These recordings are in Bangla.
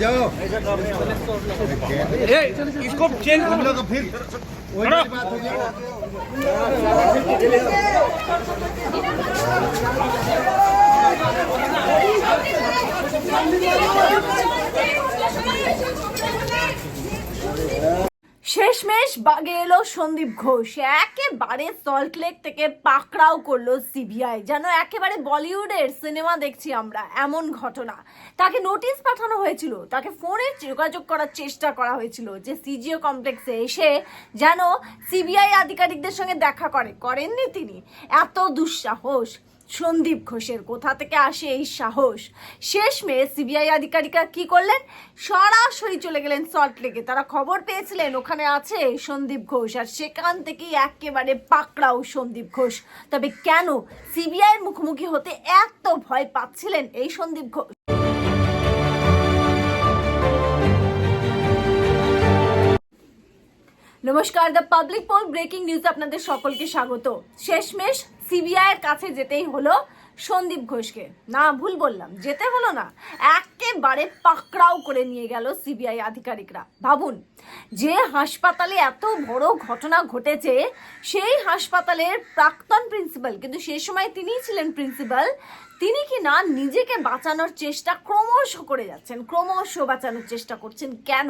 जाओ ए, इसको चेंज हम लोग फिर वही वाली बात हो गया শেষমেশ বাগে এলো সন্দীপ ঘোষ। একেবারে সল্টলেক থেকে পাকড়াও করল সিবিআই যেন একেবারে বলিউডের সিনেমা দেখছি আমরা, এমন ঘটনা। তাকে নোটিশ পাঠানো হয়েছিল, তাকে ফোনে যোগাযোগ করার চেষ্টা করা হয়েছিল যে সিজিও কমপ্লেক্সে এসে যেন সিবিআই আধিকারিকদের সঙ্গে দেখা করে, করেননি তিনি। এত দুঃসাহস। সন্দীপ ঘোষের কোথা থেকে আসে এই সাহস? শেষমেশ সিবিআই আধিকারিকরা কি করলেন? সরাসরি চলে গেলেন সল্ট লেকে। তারা খবর পেয়েছিলেন, ওখানে আছে সন্দীপ ঘোষ আর সেখান থেকেই একেবারে পাকড়াও সন্দীপ ঘোষ। তবে কেন সিবিআইয়ের মুখোমুখি হতে এত ভয় পাচ্ছিলেন এই সন্দীপ ঘোষ? নমস্কার, the public poll breaking news আপনাদের সকলকে স্বাগত। শেষমেশ সিবিআই এর কাছে যেতেই হলো সন্দীপ ঘোষকে। না, ভুল বললাম, যেতে হলো না। একেবারে পাকড়াও করে নিয়ে গেল সিবিআই আধিকারিকরা। ভাবুন, যে হাসপাতালে এত বড় ঘটনা ঘটেছে, সেই হাসপাতালের প্রাক্তন প্রিন্সিপাল কিন্তু সেই সময় তিনিই ছিলেন প্রিন্সিপাল তিনি কি না নিজেকে বাঁচানোর চেষ্টা ক্রমশ করে যাচ্ছেন, ক্রমশ বাঁচানোর চেষ্টা করছেন কেন?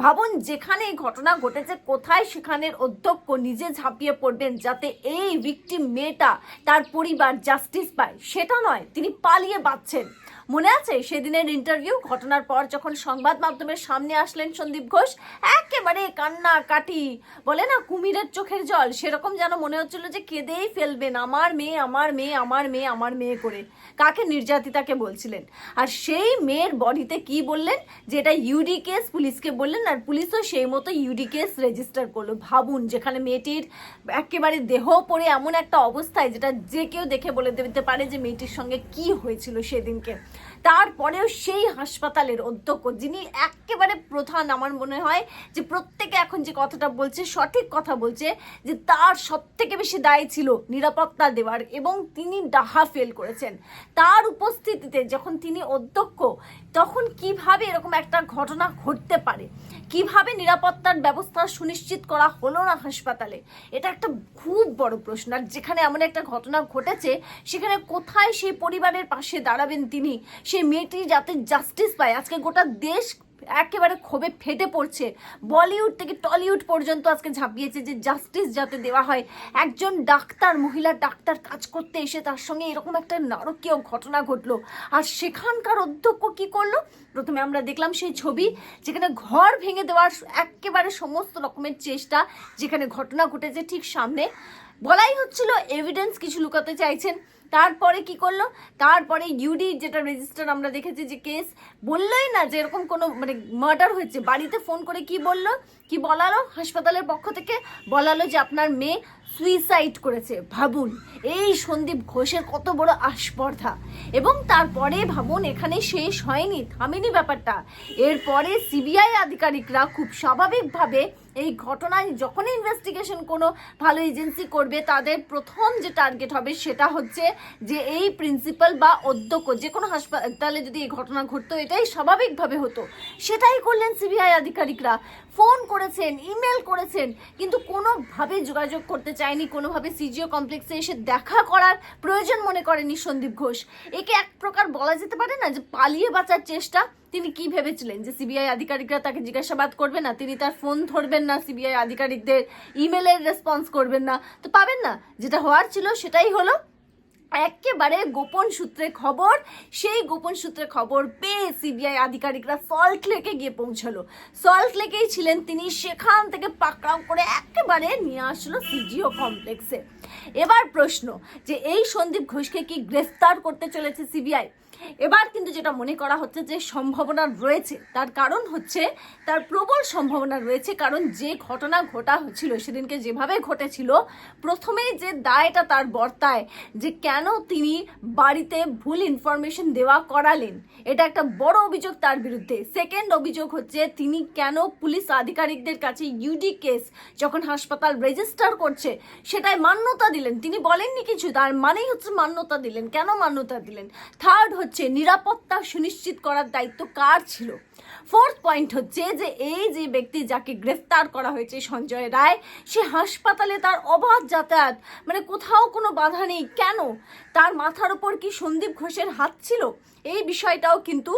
ভাবুন যেখানে এই ঘটনা ঘটেছে, কোথায় সেখানের অধ্যক্ষ নিজে ঝাঁপিয়ে পড়বেন যাতে এই ভিকটিম মেয়েটা তার পরিবার জাস্টিস পায়। সেটা নয়, তিনি পালিয়ে বাঁচছেন। মনে আছে? সেদিনের ইন্টারভিউ ঘটনার পর যখন সংবাদ মাধ্যমের সামনে আসলেন সন্দীপ ঘোষ, একেবারে কান্না কাটি বলে না, কুমিরের চোখের জল। সেরকম যেন মনে হচ্ছিল যে কেঁদেই ফেলবেন। আমার মেয়ে আমার মেয়ে আমার মেয়ে আমার মেয়ে করে। কাকে নির্যাতিতাকে বলছিলেন? আর সেই মেয়ের বডিতে কি বললেন? যে এটা ইউডি কেস, পুলিশকে বললেন, আর পুলিশও সেই মতো ইউডি কেস রেজিস্টার করল। ভাবুন, যেখানে মেয়েটির একেবারে দেহ পড়ে এমন একটা অবস্থায়, যেটা যে কেউ দেখে বলে দিতে পারে যে মেয়েটির সঙ্গে কি হয়েছিল সেদিনকে। তারপরেও সেই হাসপাতালের অধ্যক্ষ, যিনি একেবারে প্রধান, আমার মনে হয় যে প্রত্যেকে এখন যে কথাটা বলছে, সঠিক কথা বলছে, যে তার সব থেকে বেশি দায় ছিল নিরাপত্তা দেওয়ার এবং তিনি ডাহা ফেল করেছেন। তার উপস্থিতিতে যখন তিনি অধ্যক্ষ তখন কীভাবে এরকম একটা ঘটনা ঘটতে পারে? কীভাবে নিরাপত্তার ব্যবস্থা সুনিশ্চিত করা হলো না হাসপাতালে? এটা একটা খুব বড় প্রশ্ন। আর যেখানে এমন একটা ঘটনা ঘটেছে, সেখানে কোথায় সেই পরিবারের পাশে দাঁড়াবেন তিনি? সেই মেয়েটি যাতে জাস্টিস পায়। আজকে গোটা দেশ একেবারে ক্ষোভে ফেটে পড়ছে। বলিউড থেকে টলিউড পর্যন্ত আজকে ঝাঁপিয়েছে যে জাস্টিস যাতে দেওয়া হয়। একজন ডাক্তার, মহিলা ডাক্তার কাজ করতে এসে তার সঙ্গে এরকম একটা নারকীয় ঘটনা ঘটলো। আর সেখানকার অধ্যক্ষ কি করল? প্রথমে আমরা দেখলাম সেই ছবি, যেখানে ঘর ভেঙে দেওয়ার একেবারে সমস্ত রকমের চেষ্টা যেখানে ঘটনা ঘটেছে ঠিক সামনে। বলাই হচ্ছিল এভিডেন্স কিছু লুকাতে চাইছেন। তারপরে কি করল? তারপরে ইউডি যেটা রেজিস্টার আমরা দেখেছি যে কেস বললোই না যে এরকম কোনো মানে মার্ডার হয়েছে। বাড়িতে ফোন করে কি বলল? কি বলালো? হাসপাতালের পক্ষ থেকে বলালো যে আপনার মেয়ে সুইসাইড করেছে, ভাবুন। এই সন্দীপ ঘোষের কত বড় আস্পর্ধা। এবং তারপরে ভাবুন, এখানে শেষ হয়নি, থামেনি ব্যাপারটা। এরপরে সিবিআই আধিকারিকরা খুব স্বাভাবিকভাবে এই ঘটনায় যখনই ইনভেস্টিগেশন কোনো ভালো এজেন্সি করবে, তাদের প্রথম যে টার্গেট হবে সেটা হচ্ছে যে এই প্রিন্সিপাল বা অধ্যক্ষ, যে কোনো হাসপাতালে যদি এই ঘটনা ঘটতো, এটাই স্বাভাবিকভাবে হতো। সেটাই করলেন সিবিআই আধিকারিকরা। ফোন করেছেন, ইমেল করেছেন, কিন্তু কোনোভাবে যোগাযোগ করতে চায়নি, কোনোভাবে সিজিও কমপ্লেক্সে এসে দেখা করার প্রয়োজন মনে করেনি সন্দীপ ঘোষ। একে এক প্রকার বলা যেতে পারে না যে পালিয়ে বাঁচার চেষ্টা তিনি কি ভেবেছিলেন? যে সিবিআই আধিকারিকরা তাকে জিজ্ঞাসাবাদ করবে না? তিনি তার ফোন ধরবেন না, সিবিআই আধিকারিকদের ইমেলের রেসপন্স করবেন না? তো পাবেন না। যেটা হওয়ার ছিল সেটাই হলো একেবারে গোপন সূত্রে খবর, সেই গোপন সূত্রে খবর পেয়ে সিবিআই আধিকারিকরা সল্ট লেকে গিয়ে পৌঁছালো। সল্ট লেকেই ছিলেন তিনি, সেখান থেকে পাকড়াও করে একেবারে নিয়ে আসলো সিজিও কমপ্লেক্সে এবার প্রশ্ন, যে এই সন্দীপ ঘোষকে কি গ্রেফতার করতে চলেছে সিবিআই এবার কিন্তু যেটা মনে করা হচ্ছে যে সম্ভাবনা রয়েছে, তার কারণ হচ্ছে, তার প্রবল সম্ভাবনা রয়েছে, কারণ যে ঘটনা ঘটা হচ্ছিল, সেদিনকে যেভাবে ঘটেছিল প্রথমেই যে দায়টা তার বর্তায়, যে কেন তিনি বাড়িতে ভুল ইনফরমেশন দেওয়া করালেন, এটা একটা বড় অভিযোগ তার বিরুদ্ধে। সেকেন্ড অভিযোগ হচ্ছে, তিনি কেন পুলিশ আধিকারিকদের কাছে ইউডি কেস যখন হাসপাতাল রেজিস্টার করছে সেটাই মান্যতা দিলেন। তিনি বলেননি কিছু, তার মানেই হচ্ছে মান্যতা দিলেন। কেন মান্যতা দিলেন? থার্ড হচ্ছে নিরাপত্তা সুনিশ্চিত করার দায়িত্ব কার ছিল? ফোর্থ পয়েন্ট হচ্ছে যে এই যে ব্যক্তি যাকে গ্রেফতার করা হয়েছে সঞ্জয় রায়, সে হাসপাতালে তার অবাধ যাতায়াত মানে কোথাও কোনো বাধা নেই, কেন? তার মাথার ওপর কি সন্দীপ ঘোষের হাত ছিল? এই বিষয়টাও কিন্তু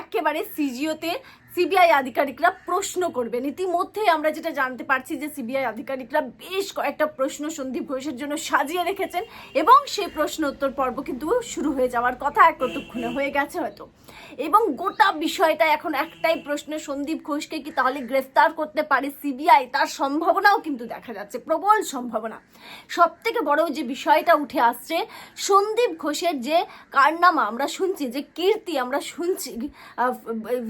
একেবারে সিজিওতে সিবিআই আধিকারিকরা প্রশ্ন করবেন। ইতিমধ্যে আমরা যেটা জানতে পারছি যে সিবিআই আধিকারিকরা বেশ কয়েকটা প্রশ্ন সন্দীপ ঘোষের জন্য সাজিয়ে রেখেছেন এবং সেই প্রশ্ন উত্তর পর্ব কিন্তু শুরু হয়ে যাওয়ার কথা এক কতক্ষণে হয়ে গেছে হয়তো। এবং গোটা বিষয়টা এখন একটাই প্রশ্ন, সন্দীপ ঘোষকে কি তাহলে গ্রেফতার করতে পারে সিবিআই? তার সম্ভাবনাও কিন্তু দেখা যাচ্ছে, প্রবল সম্ভাবনা। সব থেকে বড় যে বিষয়টা উঠে আসছে, সন্দীপ ঘোষের যে কারনামা আমরা শুনছি, যে কীর্তি আমরা শুনছি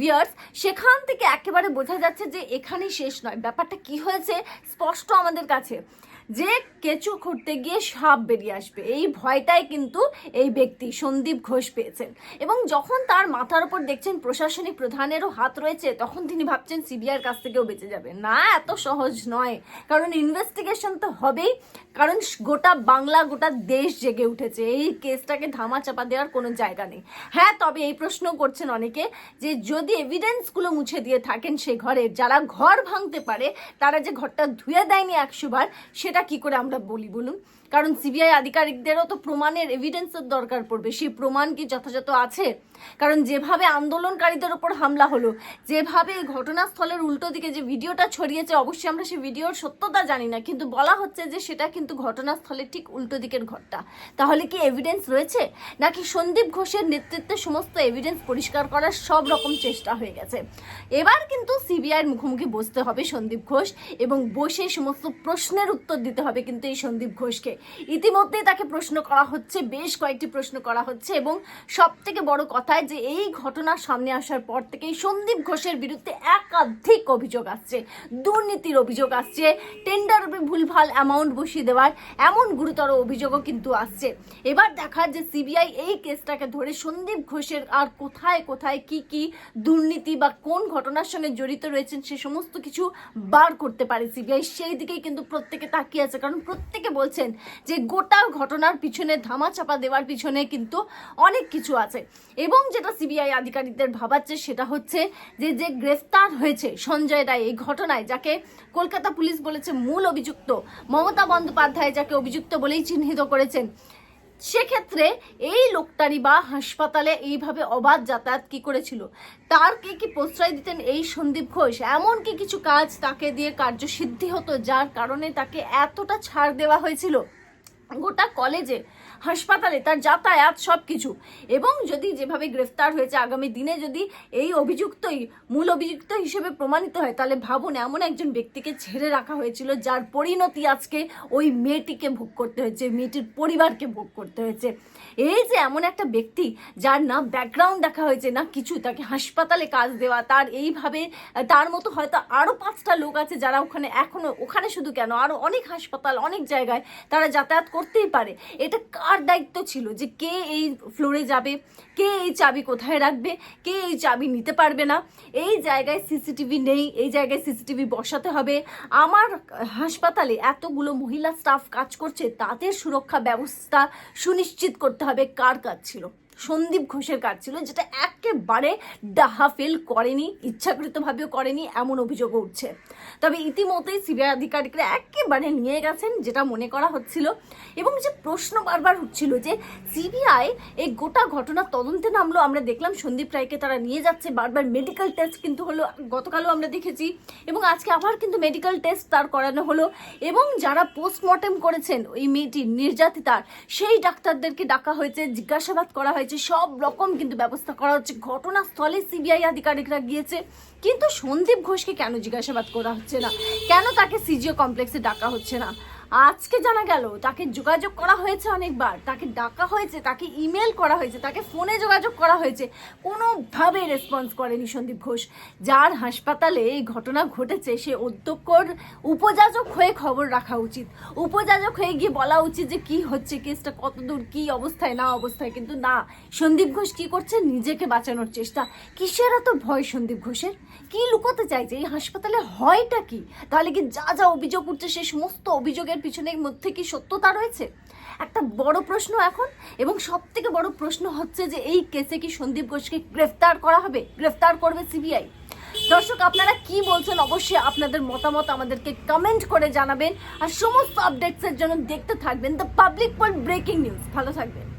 ভিয়ার্স সেখান থেকে একেবারে বোঝা যাচ্ছে যে এখানেই শেষ নয়। ব্যাপারটা কি হয়েছে স্পষ্ট আমাদের কাছে। যে কেঁচু খুঁড়তে গিয়ে সাপ বেরিয়ে আসবে, এই ভয়টাই কিন্তু এই ব্যক্তি সন্দীপ ঘোষ পেয়েছেন। এবং যখন তার মাথার উপর দেখছেন প্রশাসনিক প্রধানেরও হাত রয়েছে, তখন তিনি ভাবছেন সিবিআইয়ের কাছ থেকেও বেঁচে যাবে। না, এত সহজ নয়। কারণ ইনভেস্টিগেশন তো হবেই। কারণ গোটা বাংলা, গোটা দেশ জেগে উঠেছে। এই কেসটাকে ধামা চাপা দেওয়ার কোনো জায়গা নেই। হ্যাঁ তবে এই প্রশ্ন করছেন অনেকে যে যদি এভিডেন্সগুলো মুছে দিয়ে থাকেন সেই ঘরে, যারা ঘর ভাঙতে পারে, তারা যে ঘরটা ধুয়ে দেয়নি একশো বার, সেটা কি করে আমরা বলি বলুন? কারণ সিবিআই আধিকারিকদেরও তো প্রমাণের এভিডেন্সের দরকার পড়বে। সেই প্রমাণ কি যথাযথ আছে? কারণ যেভাবে আন্দোলনকারীদের ওপর হামলা হলো, যেভাবে এই ঘটনাস্থলের উল্টো দিকে যে ভিডিওটা ছড়িয়েছে, অবশ্যই আমরা সেই ভিডিওর সত্যতা জানি না, কিন্তু বলা হচ্ছে যে সেটা কিন্তু ঘটনাস্থলের ঠিক উল্টো দিকের ঘরটা তাহলে কি এভিডেন্স রয়েছে? নাকি সন্দীপ ঘোষের নেতৃত্বে সমস্ত এভিডেন্স পরিষ্কার করার সব রকম চেষ্টা হয়ে গেছে? এবার কিন্তু সিবিআইয়ের মুখোমুখি বসতে হবে সন্দীপ ঘোষ এবং বসে সমস্ত প্রশ্নের উত্তর দিতে হবে কিন্তু এই সন্দীপ ঘোষকে। ইতিমধ্যেই তাকে প্রশ্ন করা হচ্ছে, বেশ কয়েকটি প্রশ্ন করা হচ্ছে এবং সব থেকে বড় কথায় যে এই ঘটনা সামনে আসার পর থেকেই সন্দীপ ঘোষের বিরুদ্ধে একাধিক অভিযোগ আসছে, দুর্নীতির অভিযোগ আসছে টেন্ডার ভুলভাল অ্যামাউন্ট বসিয়ে দেওয়ার এমন গুরুতর অভিযোগও কিন্তু আসছে। এবার দেখার যে সিবিআই এই কেসটাকে ধরে সন্দীপ ঘোষের আর কোথায় কোথায় কি কি দুর্নীতি বা কোন ঘটনার সঙ্গে জড়িত রয়েছেন সে সমস্ত কিছু বার করতে পারে সিবিআই সেই দিকেই কিন্তু প্রত্যেকে তাকিয়ে আছে। কারণ প্রত্যেকে বলছেন যে গোটা ঘটনার পিছনে ধামা চাপা দেওয়ার পিছনে কিন্তু অনেক কিছু আছে। এবং যেটা সিবিআই আধিকারিকদের ভাবাচ্ছে সেটা হচ্ছে যে যে গ্রেফতার হয়েছে সঞ্জয় রায় এই ঘটনায়, যাকে কলকাতা পুলিশ বলেছে মূল অভিযুক্ত মমতা বন্দ্যোপাধ্যায় যাকে অভিযুক্ত বলেই চিহ্নিত করেছেন। সেক্ষেত্রে এই লোকটারই বা হাসপাতালে এইভাবে অবাধ যাতায়াত কি করেছিল? তার কে কি প্রশ্রয় দিতেন এই সন্দীপ ঘোষ? এমন কি কিছু কাজ তাকে দিয়ে কার্যসিদ্ধি হতো যার কারণে তাকে এতটা ছাড় দেওয়া হয়েছিল? গোটা কলেজে হাসপাতালে তার যাতায়াত সব কিছু এবং যদি যেভাবে গ্রেফতার হয়েছে আগামী দিনে যদি এই অভিযুক্তই, মূল অভিযুক্ত হিসেবে প্রমাণিত হয়, তাহলে ভাবুন এমন একজন ব্যক্তিকে ছেড়ে রাখা হয়েছিল যার পরিণতি আজকে ওই মেয়েটিকে ভোগ করতে হয়েছে, মেয়েটির পরিবারকে ভোগ করতে হয়েছে। এই যে এমন একটা ব্যক্তি যার না ব্যাকগ্রাউন্ড দেখা হয়েছে, না কিছু, তাকে হাসপাতালে কাজ দেওয়া, তার এইভাবে, তার মতো হয়তো আরও পাঁচটা লোক আছে যারা ওখানে এখনও ওখানে শুধু কেন আরও অনেক হাসপাতাল, অনেক জায়গায় তারা যাতায়াত করতেই পারে। এটা কার দায়িত্ব ছিল যে কে এই ফ্লোরে যাবে, কে এই চাবি কোথায় রাখবে, কে এই চাবি নিতে পারবে না। এই জায়গায় সিসিটিভি নেই, এই জায়গায় সিসিটিভি বসাতে হবে। আমার হাসপাতালে এতগুলো মহিলা স্টাফ কাজ করছে, তাদের সুরক্ষা ব্যবস্থা সুনিশ্চিত করতে হবে কার কাজ ছিল। সন্দীপ ঘোষের কাজ ছিল, যেটা একেবারে ডাহা ফেল করেনি, ইচ্ছাকৃতভাবেও করেনি, এমন অভিযোগও উঠছে। তবে ইতিমধ্যেই সিবিআই আধিকারিকরা একেবারে নিয়ে গেছেন যেটা মনে করা হচ্ছিল এবং যে প্রশ্ন বারবার উঠছিল যে সিবিআই এই গোটা ঘটনার তদন্তে নামলো, আমরা দেখলাম সন্দীপ রায়কে তারা নিয়ে যাচ্ছে, বারবার মেডিকেল টেস্ট কিন্তু হলো, গতকালও আমরা দেখেছি এবং আজকে আবার কিন্তু মেডিকেল টেস্ট তার করানো হলো এবং যারা পোস্টমর্টেম করেছেন, ওই মেয়েটির নির্যাতিতার, সেই ডাক্তারদেরকে ডাকা হয়েছে, জিজ্ঞাসাবাদ করা হয়েছে সব রকম কিন্তু ব্যবস্থা করা হচ্ছে। ঘটনাস্থলে সিবিআই আধিকারিকরা গিয়েছে। কিন্তু সন্দীপ ঘোষকে কেন জিজ্ঞাসাবাদ করা হচ্ছে না? কেন তাকে সিজিও কমপ্লেক্সে ডাকা হচ্ছে না? আজকে জানা গেল, তাকে যোগাযোগ করা হয়েছে অনেকবার, তাকে ডাকা হয়েছে, তাকে ইমেল করা হয়েছে, তাকে ফোনে যোগাযোগ করা হয়েছে কোনোভাবে রেসপন্স করেনি সন্দীপ ঘোষ। যার হাসপাতালে এই ঘটনা ঘটেছে, সে অধ্যক্ষর উপযাজক হয়ে খবর রাখা উচিত। উপযাজক হয়ে গিয়ে বলা উচিত যে কি হচ্ছে, কেসটা কত দূর কি অবস্থায়, না অবস্থায়, কিন্তু না, সন্দীপ ঘোষ কি করছে? নিজেকে বাঁচানোর চেষ্টা। কিসের এত ভয় সন্দীপ ঘোষের? কি লুকোতে চাইছে? এই হাসপাতালে হয়টা কি? তাহলে কি যা যা অভিযোগ উঠছে, সে সমস্ত অভিযোগের পিছনের মধ্যে কি সত্যতা রয়েছে? একটা বড় প্রশ্ন এখন, এবং সব থেকে বড় প্রশ্ন হচ্ছে যে এই কেসে কি সন্দীপ ঘোষকে গ্রেফতার করা হবে? গ্রেফতার করবে সিবিআই। দর্শক, আপনারা কি বলছেন অবশ্যই আপনাদের মতামত আমাদেরকে কমেন্ট করে জানাবেন। আর সমস্ত আপডেটসের জন্য দেখতে থাকবেন the public point breaking news ভালো থাকবেন।